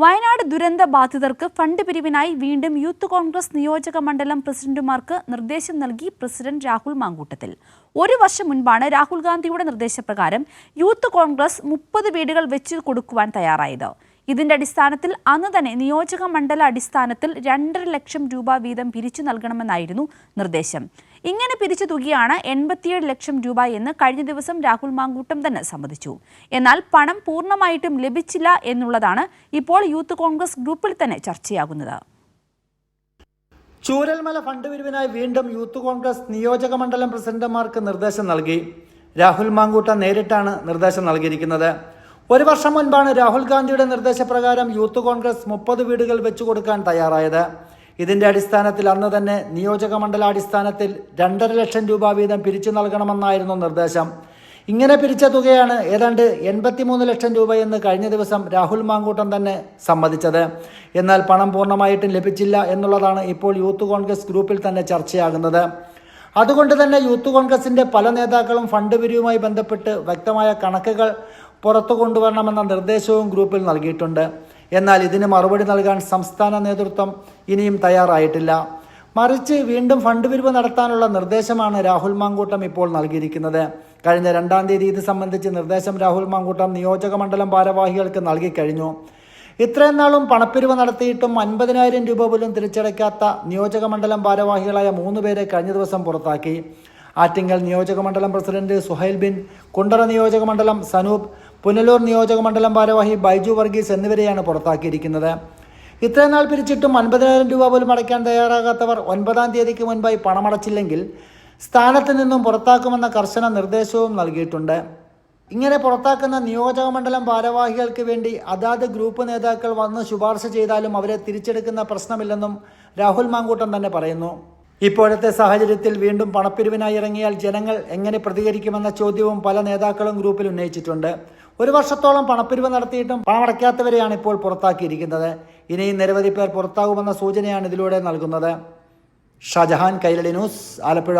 വയനാട് ദുരന്ത ബാധിതർക്ക് ഫണ്ട് പിരിവിനായി വീണ്ടും യൂത്ത് കോൺഗ്രസ് നിയോജക മണ്ഡലം പ്രസിഡന്റുമാർക്ക് നിർദ്ദേശം നൽകി പ്രസിഡന്റ് രാഹുൽ മാങ്കൂട്ടത്തിൽ. ഒരു വർഷം മുൻപാണ് രാഹുൽ ഗാന്ധിയുടെ നിർദ്ദേശപ്രകാരം യൂത്ത് കോൺഗ്രസ് മുപ്പത് വീടുകൾ വെച്ച് കൊടുക്കുവാൻ തയ്യാറായത്. ഇതിന്റെ അടിസ്ഥാനത്തിൽ അന്ന് തന്നെ നിയോജക മണ്ഡല അടിസ്ഥാനത്തിൽ രണ്ടര ലക്ഷം രൂപ വീതം പിരിച്ചു നൽകണമെന്നായിരുന്നു നിർദ്ദേശം. ഇങ്ങനെ പിരിച്ച തുകയാണ് എൺപത്തിയേഴ് ലക്ഷം രൂപ എന്ന് കഴിഞ്ഞ ദിവസം രാഹുൽ മാങ്കൂട്ടം തന്നെ സമ്മതിച്ചു. എന്നാൽ പണം പൂർണമായിട്ടും ലഭിച്ചില്ല എന്നുള്ളതാണ് ഇപ്പോൾ യൂത്ത് കോൺഗ്രസ് ഗ്രൂപ്പിൽ തന്നെ ചർച്ചയാകുന്നത്. ചൂരൽമല ഫണ്ട് പിരിവിനായി വീണ്ടും യൂത്ത് കോൺഗ്രസ് നിയോജക മണ്ഡലം പ്രസിഡന്റുമാർക്ക് നിർദ്ദേശം നൽകി. രാഹുൽ മാങ്കൂട്ട നേരിട്ടാണ് നിർദ്ദേശം നൽകിയിരിക്കുന്നത്. ഒരു വർഷം മുൻപാണ് രാഹുൽ ഗാന്ധിയുടെ നിർദ്ദേശപ്രകാരം യൂത്ത് കോൺഗ്രസ് മുപ്പത് വീടുകൾ വെച്ചു കൊടുക്കാൻ തയ്യാറായത്. ഇതിന്റെ അടിസ്ഥാനത്തിൽ അന്ന് തന്നെ നിയോജക മണ്ഡലാടിസ്ഥാനത്തിൽ രണ്ടര ലക്ഷം രൂപ വീതം പിരിച്ചു നൽകണമെന്നായിരുന്നു നിർദ്ദേശം. ഇങ്ങനെ പിരിച്ച തുകയാണ് ഏതാണ്ട് എൺപത്തിമൂന്ന് ലക്ഷം രൂപയെന്ന് കഴിഞ്ഞ ദിവസം രാഹുൽ മാങ്കൂട്ടം തന്നെ സമ്മതിച്ചത്. എന്നാൽ പണം പൂർണമായിട്ടും ലഭിച്ചില്ല എന്നുള്ളതാണ് ഇപ്പോൾ യൂത്ത് കോൺഗ്രസ് ഗ്രൂപ്പിൽ തന്നെ ചർച്ചയാകുന്നത്. അതുകൊണ്ട് തന്നെ യൂത്ത് കോൺഗ്രസിന്റെ പല നേതാക്കളും ഫണ്ട് പിരിവുമായി ബന്ധപ്പെട്ട് വ്യക്തമായ കണക്കുകൾ പുറത്തു കൊണ്ടുവരണമെന്ന നിർദ്ദേശവും ഗ്രൂപ്പിൽ നൽകിയിട്ടുണ്ട്. എന്നാൽ ഇതിന് മറുപടി നൽകാൻ സംസ്ഥാന നേതൃത്വം ഇനിയും തയ്യാറായിട്ടില്ല. മറിച്ച് വീണ്ടും ഫണ്ട് പിരിവ് നടത്താനുള്ള നിർദ്ദേശമാണ് രാഹുൽ മാങ്കൂട്ടം ഇപ്പോൾ നൽകിയിരിക്കുന്നത്. കഴിഞ്ഞ രണ്ടാം തീയതി ഇത് സംബന്ധിച്ച് നിർദ്ദേശം രാഹുൽ മാങ്കൂട്ടം നിയോജക മണ്ഡലം ഭാരവാഹികൾക്ക് നൽകിക്കഴിഞ്ഞു ഇത്രയും നാളും പണപ്പിരിവ് നടത്തിയിട്ടും അൻപതിനായിരം രൂപ പോലും തിരിച്ചടയ്ക്കാത്ത നിയോജക മണ്ഡലം ഭാരവാഹികളായ മൂന്ന് പേരെ കഴിഞ്ഞ ദിവസം പുറത്താക്കി. ആറ്റിങ്ങൽ നിയോജക മണ്ഡലം പ്രസിഡന്റ് സുഹൈൽ ബിൻ കുണ്ടറ നിയോജക മണ്ഡലം സനൂപ് പുനലൂർ നിയോജക മണ്ഡലം ഭാരവാഹി ബൈജു വർഗീസ് എന്നിവരെയാണ് പുറത്താക്കിയിരിക്കുന്നത്. ഇത്രയും നാൾ പിരിച്ചിട്ടും അൻപതിനായിരം രൂപ പോലും അടയ്ക്കാൻ തയ്യാറാകാത്തവർ ഒൻപതാം തീയതിക്ക് മുൻപായി പണമടച്ചില്ലെങ്കിൽ സ്ഥാനത്ത് നിന്നും പുറത്താക്കുമെന്ന കർശന നിർദ്ദേശവും നൽകിയിട്ടുണ്ട്. ഇങ്ങനെ പുറത്താക്കുന്ന നിയോജക മണ്ഡലം ഭാരവാഹികൾക്ക് വേണ്ടി അതാത് ഗ്രൂപ്പ് നേതാക്കൾ വന്ന് ശുപാർശ ചെയ്താലും അവരെ തിരിച്ചെടുക്കുന്ന പ്രശ്നമില്ലെന്നും രാഹുൽ മാങ്കൂട്ടം തന്നെ പറയുന്നു. ഇപ്പോഴത്തെ സാഹചര്യത്തിൽ വീണ്ടും പണപ്പിരിവിനായി ഇറങ്ങിയാൽ ജനങ്ങൾ എങ്ങനെ പ്രതികരിക്കുമെന്ന ചോദ്യവും പല നേതാക്കളും ഗ്രൂപ്പിൽ ഉന്നയിച്ചിട്ടുണ്ട്. ഒരു വർഷത്തോളം പണപ്പിരിവ് നടത്തിയിട്ടും പണമടയ്ക്കാത്തവരെയാണ് ഇപ്പോൾ പുറത്താക്കിയിരിക്കുന്നത്. ഇനിയും നിരവധി പേർ പുറത്താകുമെന്ന സൂചനയാണ് ഇതിലൂടെ നൽകുന്നത്. ഷാജഹാൻ കൈരളി ന്യൂസ് ആലപ്പുഴ.